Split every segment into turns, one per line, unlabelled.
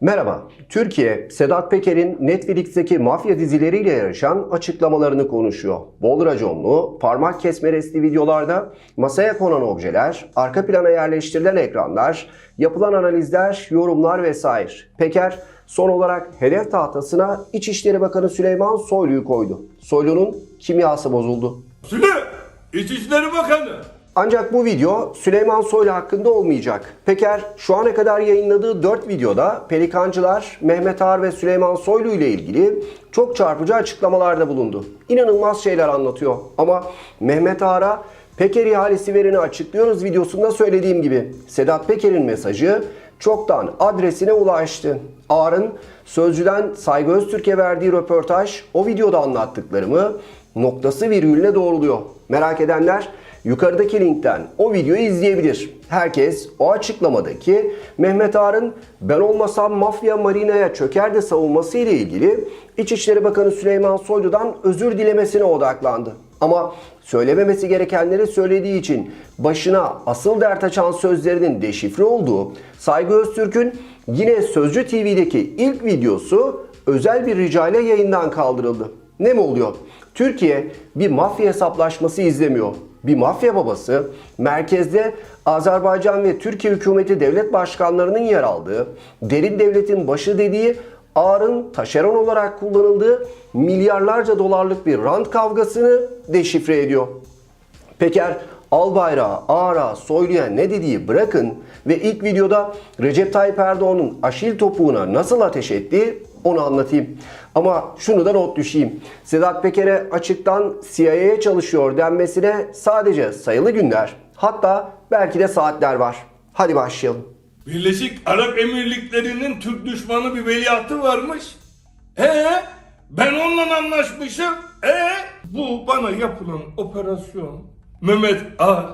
Merhaba. Türkiye, Sedat Peker'in Netflix'teki mafya dizileriyle yarışan açıklamalarını konuşuyor. Bol raconlu, parmak kesmeresli videolarda masaya konan objeler, arka plana yerleştirilen ekranlar, yapılan analizler, yorumlar vesaire. Peker son olarak hedef tahtasına İçişleri Bakanı Süleyman Soylu'yu koydu. Soylu'nun kimyası bozuldu.
Süle! İçişleri Bakanı!
Ancak bu video Süleyman Soylu hakkında olmayacak. Peker şu ana kadar yayınladığı 4 videoda Pelikancılar, Mehmet Ağar ve Süleyman Soylu ile ilgili çok çarpıcı açıklamalarda bulundu. İnanılmaz şeyler anlatıyor. Ama Mehmet Ağar'a Peker ihalesi vereni açıklıyoruz videosunda söylediğim gibi Sedat Peker'in mesajı çoktan adresine ulaştı. Ağar'ın Sözcü'den Saygı Öztürk'e verdiği röportaj o videoda anlattıklarımı noktası virgülüne doğruluyor. Merak edenler Yukarıdaki linkten o videoyu izleyebilir. Herkes o açıklamadaki Mehmet Ağar'ın ben olmasam mafya marinaya çökerdi savunması ile ilgili İçişleri Bakanı Süleyman Soylu'dan özür dilemesine odaklandı. Ama söylememesi gerekenleri söylediği için başına asıl dert açan sözlerinin deşifre olduğu Saygı Öztürk'ün yine Sözcü TV'deki ilk videosu özel bir rica ile yayından kaldırıldı. Ne mi oluyor? Türkiye bir mafya hesaplaşması izlemiyor bir mafya babası merkezde Azerbaycan ve Türkiye hükümeti devlet başkanlarının yer aldığı, derin devletin başı dediği Ağar'ın taşeron olarak kullanıldığı milyarlarca dolarlık bir rant kavgasını deşifre ediyor. Peker Albayrak'a, Ağar'a, Soylu'ya ne dediği bırakın ve ilk videoda Recep Tayyip Erdoğan'ın aşil topuğuna nasıl ateş ettiği onu anlatayım. Ama şunu da not düşeyim. Sedat Peker'e açıktan CIA'ya çalışıyor denmesine sadece sayılı günler hatta belki de saatler var. Hadi başlayalım.
Birleşik Arap Emirlikleri'nin Türk düşmanı bir veliahtı varmış. Ee, ben onunla anlaşmışım. Ee, bu bana yapılan operasyon Mehmet Ağar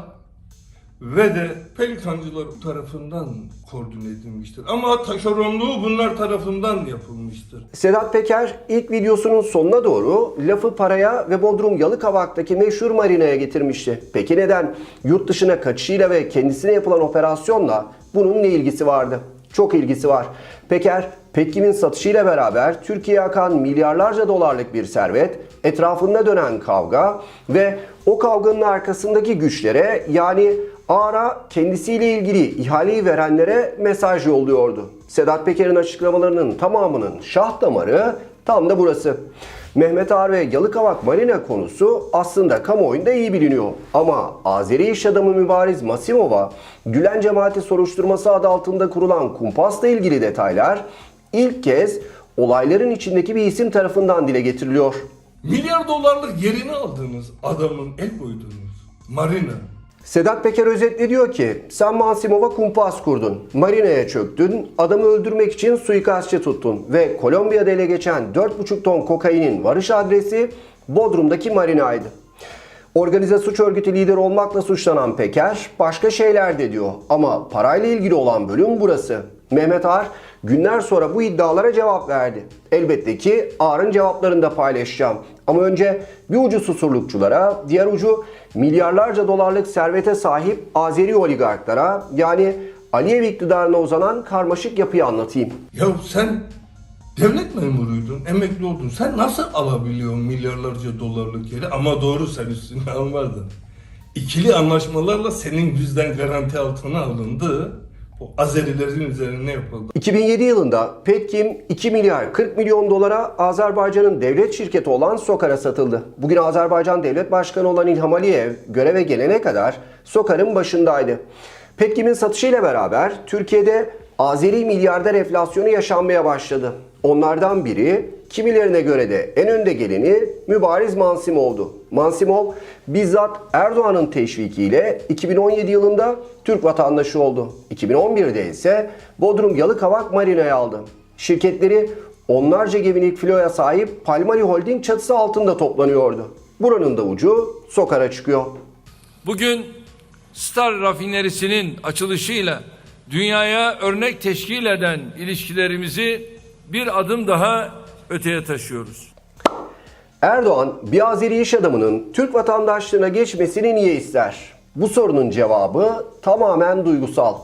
ve de Pelikancılar tarafından koordine edilmiştir. Ama taşeronluğu bunlar tarafından yapılmıştır.
Sedat Peker ilk videosunun sonuna doğru lafı paraya ve Bodrum Yalıkavak'taki meşhur marinaya getirmişti. Peki neden? Yurt dışına kaçışıyla ve kendisine yapılan operasyonla bunun ne ilgisi vardı? Çok ilgisi var. Peker, Pekkim'in satışıyla beraber Türkiye'ye akan milyarlarca dolarlık bir servet, etrafında dönen kavga ve o kavganın arkasındaki güçlere yani Ağar'a kendisiyle ilgili ihaleyi verenlere mesaj yolluyordu. Sedat Peker'in açıklamalarının tamamının şah damarı tam da burası. Mehmet Ağar ve Yalıkavak Marina konusu aslında kamuoyunda iyi biliniyor. Ama Azeri iş adamı Mübariz Masimova, Gülen Cemaati soruşturması adı altında kurulan kumpasla ilgili detaylar ilk kez olayların içindeki bir isim tarafından dile getiriliyor.
Milyar dolarlık yerini aldığınız adamın el koydunuz. Marina.
Sedat Peker özetle diyor ki sen Mansimov'a kumpas kurdun, marinaya çöktün, adamı öldürmek için suikastçı tuttun ve Kolombiya'da ele geçen 4,5 ton kokainin varış adresi Bodrum'daki marinaydı. Organize suç örgütü lideri olmakla suçlanan Peker başka şeyler de diyor ama parayla ilgili olan bölüm burası. Mehmet Ağar günler sonra bu iddialara cevap verdi. Elbette ki Ağar'ın cevaplarını da paylaşacağım. Ama önce bir ucu susurlukçulara, diğer ucu milyarlarca dolarlık servete sahip Azeri oligarklara yani Aliyev iktidarına uzanan karmaşık yapıyı anlatayım.
Ya sen devlet memuruydun, emekli oldun. Sen nasıl alabiliyorsun milyarlarca dolarlık yeri? Ama doğru sen üstüne almadın. İkili anlaşmalarla senin yüzden garanti altına alındı. O Azerilerin üzerine yapıldı.
2007 yılında Petkim 2 milyar 40 milyon dolara Azerbaycan'ın devlet şirketi olan Sokar'a satıldı. Bugün Azerbaycan Devlet Başkanı olan İlham Aliyev göreve gelene kadar Sokar'ın başındaydı. Petkim'in satışıyla beraber Türkiye'de Azeri milyarder enflasyonu yaşanmaya başladı. Onlardan biri kimilerine göre de en önde geleni Mübariz Mansimov'du. Mansimov bizzat Erdoğan'ın teşvikiyle 2017 yılında Türk vatandaşı oldu. 2011'de ise Bodrum Yalıkavak Marina'ya aldı. Şirketleri onlarca gemilik filoya sahip Palmali Holding çatısı altında toplanıyordu. Buranın da ucu Sokar'a çıkıyor.
Bugün Star rafinerisinin açılışıyla dünyaya örnek teşkil eden ilişkilerimizi bir adım daha öteye taşıyoruz.
Erdoğan bir Azeri iş adamının Türk vatandaşlığına geçmesini niye ister? Bu sorunun cevabı tamamen duygusal.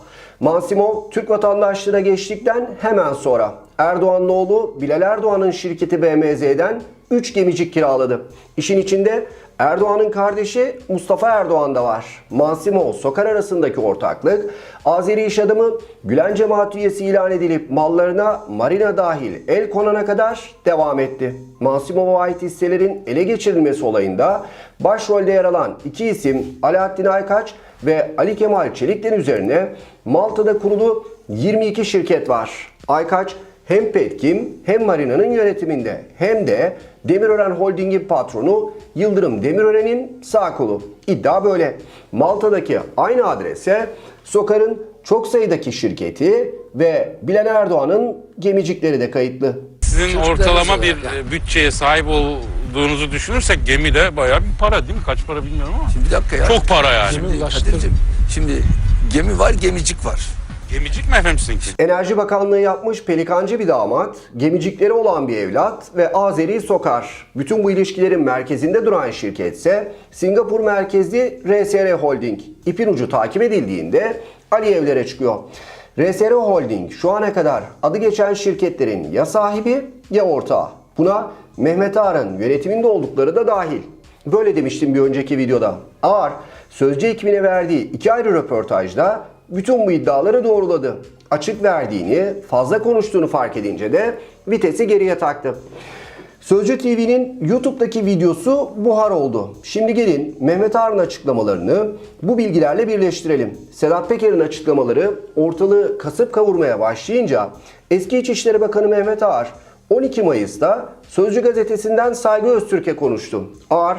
Mansimov Türk vatandaşlığına geçtikten hemen sonra Erdoğan'ın oğlu Bilal Erdoğan'ın şirketi BMZ'den 3 gemicik kiraladı. İşin içinde Erdoğan'ın kardeşi Mustafa Erdoğan da var. Mansimov Sokar arasındaki ortaklık Azeri iş adamı Gülen cemaat üyesi ilan edilip mallarına marina dahil el konana kadar devam etti. Mansimov'a ait hisselerin ele geçirilmesi olayında başrolde yer alan iki isim Alaaddin Aykaç ve Ali Kemal Çelik'ten üzerine Malta'da kurulu 22 şirket var. Aykaç hem Petkim hem Marina'nın yönetiminde hem de Demirören Holding'in patronu Yıldırım Demirören'in sağ kolu. İddia böyle. Malta'daki aynı adrese Sokar'ın çok sayıdaki şirketi ve Bilal Erdoğan'ın gemicikleri de kayıtlı.
Sizin ortalama bir e, bütçeye sahip olduğunuzu düşünürsek gemi de bayağı bir para değil mi? Kaç para bilmiyorum ama.
Bir dakika ya.
Çok para yani.
Şimdi Kadir'cim, şimdi gemi var gemicik var.
Gemicik mi efendim sizinki?
Enerji Bakanlığı yapmış pelikancı bir damat, gemicikleri olan bir evlat ve Azeri Sokar. Bütün bu ilişkilerin merkezinde duran şirketse Singapur merkezli RSR Holding. İpin ucu takip edildiğinde Aliyevlere çıkıyor. RSR Holding şu ana kadar adı geçen şirketlerin ya sahibi ya ortağı. Buna Mehmet Ağar'ın yönetiminde oldukları da dahil. Böyle demiştim bir önceki videoda. Ağar, Sözcü ekibine verdiği iki ayrı röportajda bütün bu iddiaları doğruladı. Açık verdiğini, fazla konuştuğunu fark edince de vitesi geriye taktı. Sözcü TV'nin YouTube'daki videosu buhar oldu. Şimdi gelin Mehmet Ağar'ın açıklamalarını bu bilgilerle birleştirelim. Sedat Peker'in açıklamaları ortalığı kasıp kavurmaya başlayınca eski İçişleri Bakanı Mehmet Ağar 12 Mayıs'ta Sözcü gazetesinden Saygı Öztürk'e konuştu. Ağar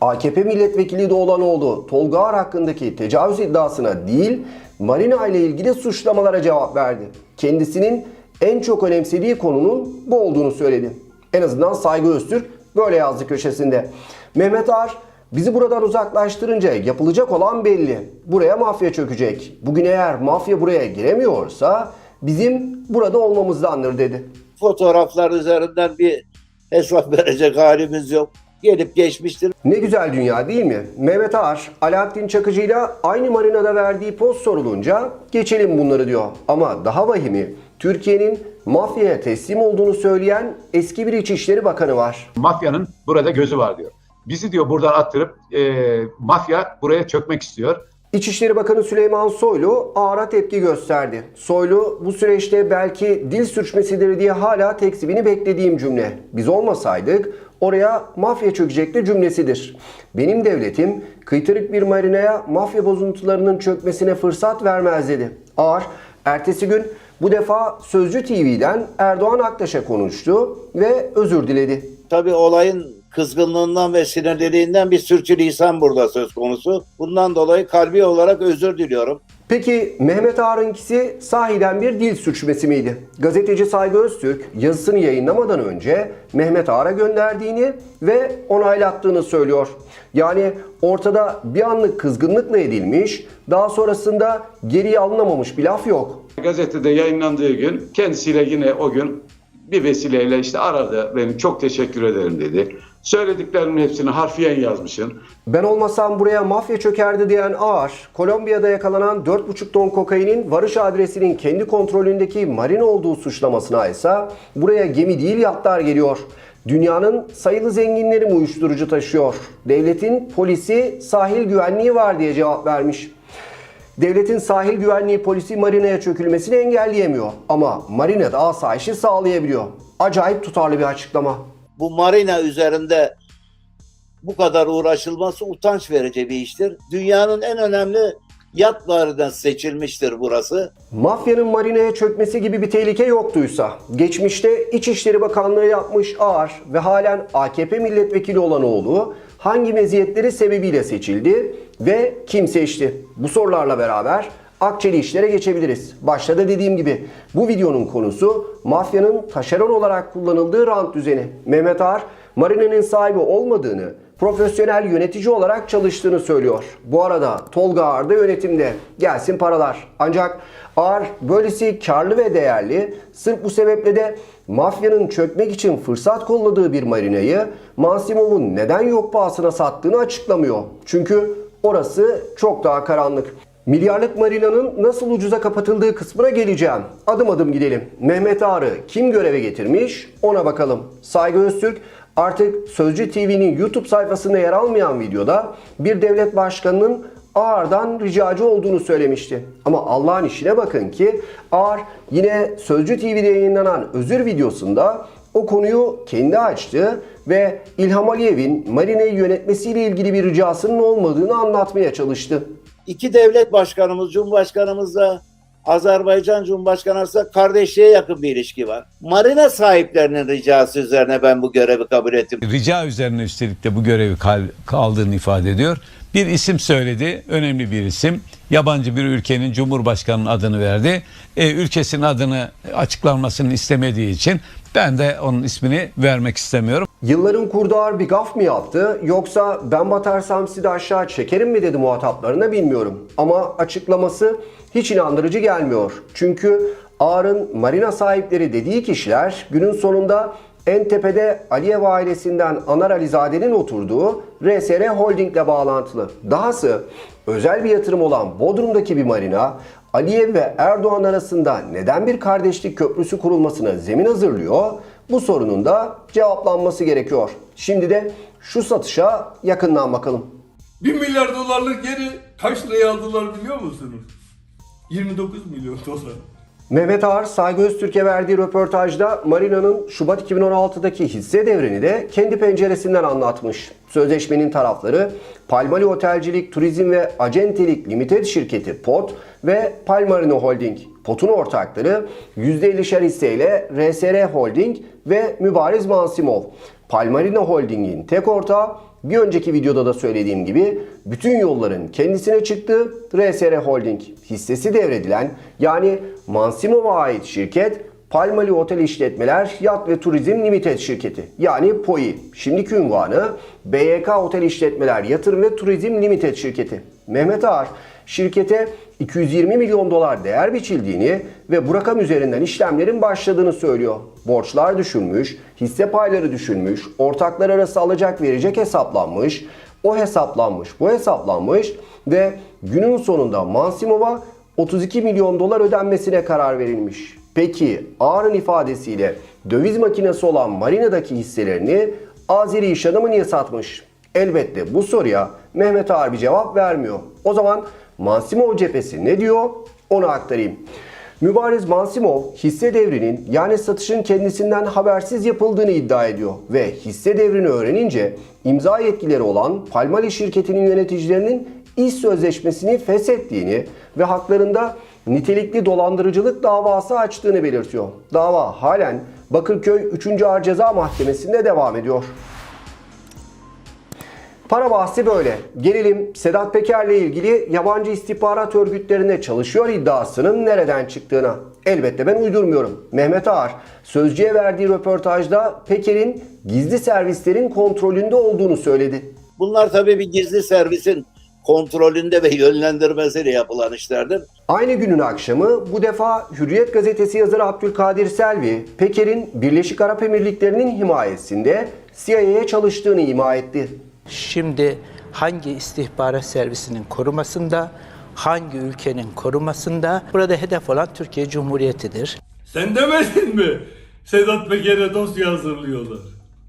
AKP milletvekili Doğulanoğlu Tolga Ağar hakkındaki tecavüz iddiasına değil Marina ile ilgili suçlamalara cevap verdi. Kendisinin en çok önemsediği konunun bu olduğunu söyledi. En azından Saygı Öztürk böyle yazdı köşesinde. Mehmet Ağar bizi buradan uzaklaştırınca yapılacak olan belli. Buraya mafya çökecek. Bugün eğer mafya buraya giremiyorsa bizim burada olmamızdandır dedi.
fotoğraflar üzerinden bir hesap verecek halimiz yok. Gelip geçmiştir.
Ne güzel dünya değil mi? Mehmet Ağar, Alaaddin Çakıcı'yla aynı marinada verdiği post sorulunca geçelim bunları diyor. Ama daha vahimi Türkiye'nin mafyaya teslim olduğunu söyleyen eski bir İçişleri Bakanı var.
mafyanın burada gözü var diyor. Bizi diyor buradan attırıp e, mafya buraya çökmek istiyor.
İçişleri Bakanı Süleyman Soylu Ağar'a tepki gösterdi. Soylu bu süreçte belki dil sürçmesidir diye hala tekzibini beklediğim cümle. Biz olmasaydık oraya mafya çökecekti cümlesidir. Benim devletim kıytırık bir marinaya mafya bozuntularının çökmesine fırsat vermez dedi. Ağar ertesi gün bu defa Sözcü TV'den Erdoğan Aktaş'a konuştu ve özür diledi.
Tabii olayın kızgınlığından ve sinirliliğinden bir sürçülisan burada söz konusu. Bundan dolayı kalbi olarak özür diliyorum.
Peki Mehmet Ağar'ınkisi sahiden bir dil sürçmesi miydi? Gazeteci Saygı Öztürk yazısını yayınlamadan önce Mehmet Ağar'a gönderdiğini ve onaylattığını söylüyor. Yani ortada bir anlık kızgınlıkla edilmiş, daha sonrasında geriye alınamamış bir laf yok.
Gazetede yayınlandığı gün kendisiyle yine o gün bir vesileyle işte aradı. Benim çok teşekkür ederim dedi. Söylediklerimin hepsini harfiyen yazmışım.
Ben olmasam buraya mafya çökerdi diyen Ağar, Kolombiya'da yakalanan 4,5 ton kokainin varış adresinin kendi kontrolündeki marina olduğu suçlamasına ise buraya gemi değil yatlar geliyor. Dünyanın sayılı zenginleri mi uyuşturucu taşıyor? Devletin polisi sahil güvenliği var diye cevap vermiş. Devletin sahil güvenliği polisi marinaya çökülmesini engelleyemiyor. Ama marinada asayişi sağlayabiliyor. Acayip tutarlı bir açıklama.
Bu marina üzerinde bu kadar uğraşılması utanç verici bir iştir. Dünyanın en önemli yatlarından seçilmiştir burası.
Mafyanın marinaya çökmesi gibi bir tehlike yoktuysa, geçmişte İçişleri Bakanlığı yapmış ağır ve halen AKP milletvekili olan oğlu hangi meziyetleri sebebiyle seçildi ve kim seçti? Bu sorularla beraber akçeli işlere geçebiliriz. Başta da dediğim gibi bu videonun konusu mafyanın taşeron olarak kullanıldığı rant düzeni. Mehmet Ağar, marinenin sahibi olmadığını, profesyonel yönetici olarak çalıştığını söylüyor. Bu arada Tolga Ağar da yönetimde. Gelsin paralar. Ancak Ağar böylesi karlı ve değerli sırf bu sebeple de mafyanın çökmek için fırsat kolladığı bir marinayı Mansimov'un neden yok pahasına sattığını açıklamıyor. Çünkü orası çok daha karanlık. Milyarlık marinanın nasıl ucuza kapatıldığı kısmına geleceğim. Adım adım gidelim. Mehmet Ağrı kim göreve getirmiş ona bakalım. Saygı Öztürk artık Sözcü TV'nin YouTube sayfasında yer almayan videoda bir devlet başkanının Ağar'dan ricacı olduğunu söylemişti. Ama Allah'ın işine bakın ki Ağar yine Sözcü TV'de yayınlanan özür videosunda o konuyu kendi açtı ve İlham Aliyev'in Marine'yi yönetmesiyle ilgili bir ricasının olmadığını anlatmaya çalıştı.
İki devlet başkanımız, Cumhurbaşkanımızla Azerbaycan Cumhurbaşkanı kardeşliğe yakın bir ilişki var. Marina sahiplerinin ricası üzerine ben bu görevi kabul ettim.
rica üzerine üstelik de bu görevi kal- kaldığını ifade ediyor. Bir isim söyledi, önemli bir isim. Yabancı bir ülkenin cumhurbaşkanının adını verdi. E, ülkesinin adını açıklanmasını istemediği için ben de onun ismini vermek istemiyorum.
Yılların kurdu ağır bir gaf mı yaptı yoksa ben batarsam sizi de aşağı çekerim mi dedi muhataplarına bilmiyorum. Ama açıklaması hiç inandırıcı gelmiyor. Çünkü Ağar'ın marina sahipleri dediği kişiler günün sonunda en tepede Aliyev ailesinden Anar Alizade'nin oturduğu RSR Holding ile bağlantılı. Dahası özel bir yatırım olan Bodrum'daki bir marina Aliyev ve Erdoğan arasında neden bir kardeşlik köprüsü kurulmasına zemin hazırlıyor? Bu sorunun da cevaplanması gerekiyor. Şimdi de şu satışa yakından bakalım.
1 milyar dolarlık yeri kaç liraya aldılar biliyor musunuz? 29 milyon dolar.
Mehmet Ağar, Saygı Öztürk'e verdiği röportajda Marina'nın Şubat 2016'daki hisse devrini de kendi penceresinden anlatmış. Sözleşmenin tarafları Palmali Otelcilik, Turizm ve Acentelik Limited şirketi POT ve Palmarino Holding. POT'un ortakları %50'şer hisseyle RSR Holding ve Mübariz Mansimov. Palmarino Holding'in tek ortağı bir önceki videoda da söylediğim gibi bütün yolların kendisine çıktığı RSR Holding hissesi devredilen yani Mansimov'a ait şirket Palmali Otel İşletmeler Yat ve Turizm Limited şirketi yani POİ. Şimdiki ünvanı BYK Otel İşletmeler Yatırım ve Turizm Limited şirketi. Mehmet Ağar şirkete 220 milyon dolar değer biçildiğini ve bu rakam üzerinden işlemlerin başladığını söylüyor. Borçlar düşülmüş, hisse payları düşülmüş, ortaklar arası alacak verecek hesaplanmış, o hesaplanmış, bu hesaplanmış ve günün sonunda Mansimov'a 32 milyon dolar ödenmesine karar verilmiş. Peki Ağar'ın ifadesiyle döviz makinesi olan marinadaki hisselerini Azeri iş adamı niye satmış? Elbette bu soruya Mehmet Ağar bir cevap vermiyor. O zaman Mansimov cephesi ne diyor? Onu aktarayım. Mübariz Mansimov hisse devrinin yani satışın kendisinden habersiz yapıldığını iddia ediyor ve hisse devrini öğrenince imza yetkileri olan Palmali şirketinin yöneticilerinin iş sözleşmesini feshettiğini ve haklarında nitelikli dolandırıcılık davası açtığını belirtiyor. Dava halen Bakırköy 3. Ağır Ceza Mahkemesi'nde devam ediyor. Para bahsi böyle. Gelelim Sedat Peker'le ilgili yabancı istihbarat örgütlerinde çalışıyor iddiasının nereden çıktığına. Elbette ben uydurmuyorum. Mehmet Ağar Sözcü'ye verdiği röportajda Peker'in gizli servislerin kontrolünde olduğunu söyledi.
Bunlar tabii bir gizli servisin kontrolünde ve yönlendirmesiyle yapılan işlerdir.
Aynı günün akşamı bu defa Hürriyet gazetesi yazarı Abdülkadir Selvi, Peker'in Birleşik Arap Emirlikleri'nin himayesinde CIA'ye çalıştığını ima etti.
Şimdi hangi istihbarat servisinin korumasında, hangi ülkenin korumasında burada hedef olan Türkiye Cumhuriyeti'dir.
Sen demedin mi? Sedat Peker'e dosya hazırlıyorlar.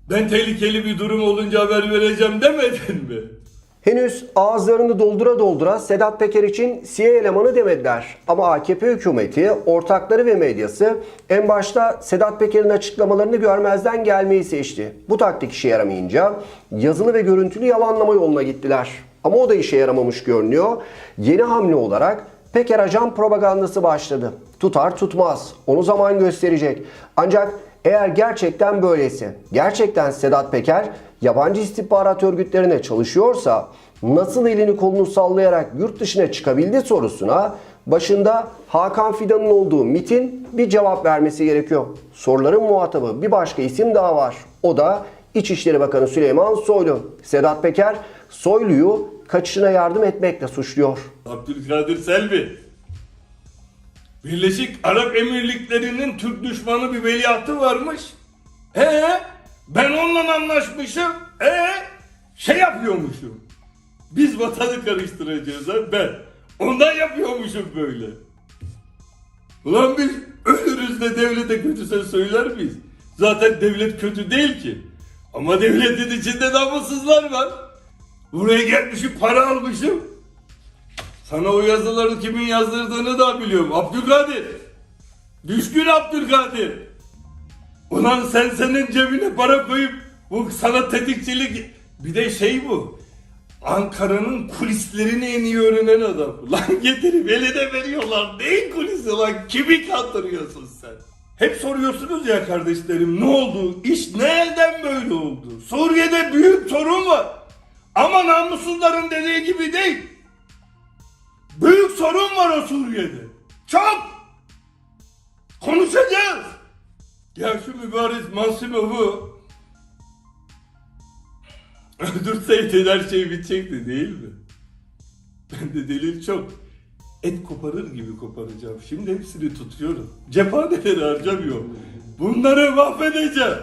Ben tehlikeli bir durum olunca haber vereceğim demedin mi?
Henüz ağızlarını doldura doldura Sedat Peker için CIA elemanı demediler. Ama AKP hükümeti, ortakları ve medyası en başta Sedat Peker'in açıklamalarını görmezden gelmeyi seçti. Bu taktik işe yaramayınca yazılı ve görüntülü yalanlama yoluna gittiler. Ama o da işe yaramamış görünüyor. Yeni hamle olarak Peker ajan propagandası başladı. Tutar tutmaz. Onu zaman gösterecek. Ancak eğer gerçekten böyleyse, gerçekten Sedat Peker yabancı istihbarat örgütlerine çalışıyorsa nasıl elini kolunu sallayarak yurt dışına çıkabildi sorusuna başında Hakan Fidan'ın olduğu MIT'in bir cevap vermesi gerekiyor. Soruların muhatabı bir başka isim daha var. O da İçişleri Bakanı Süleyman Soylu. Sedat Peker Soylu'yu kaçışına yardım etmekle suçluyor.
Abdülkadir Selvi. Birleşik Arap Emirlikleri'nin Türk düşmanı bir veliahtı varmış. He? Ben onunla anlaşmışım. E şey yapıyormuşum. Biz vatanı karıştıracağız ha ben. Ondan yapıyormuşum böyle. Ulan biz ölürüz de devlete kötü söz söyler miyiz? Zaten devlet kötü değil ki. Ama devletin içinde namussuzlar var. Buraya gelmişim para almışım. Sana o yazıları kimin yazdırdığını da biliyorum. Abdülkadir. Düşkün Abdülkadir. Ulan sen senin cebine para koyup bu sana tetikçilik... Bir de şey bu. Ankara'nın kulislerini en iyi öğrenen adam. Lan getirip eline veriyorlar. Neyin kulisi lan? Kimi kandırıyorsun sen? Hep soruyorsunuz ya kardeşlerim ne oldu? İş neden böyle oldu? Suriye'de büyük sorun var. Ama namussuzların dediği gibi değil. Büyük sorun var o Suriye'de. Çok. Konuşacağız. Ya şu mübarek Masimov'u öldürseydin her şey bitecekti değil mi? Ben de delil çok. Et koparır gibi koparacağım. Şimdi hepsini tutuyorum. Cephaneleri harcamıyorum. Bunları mahvedeceğim.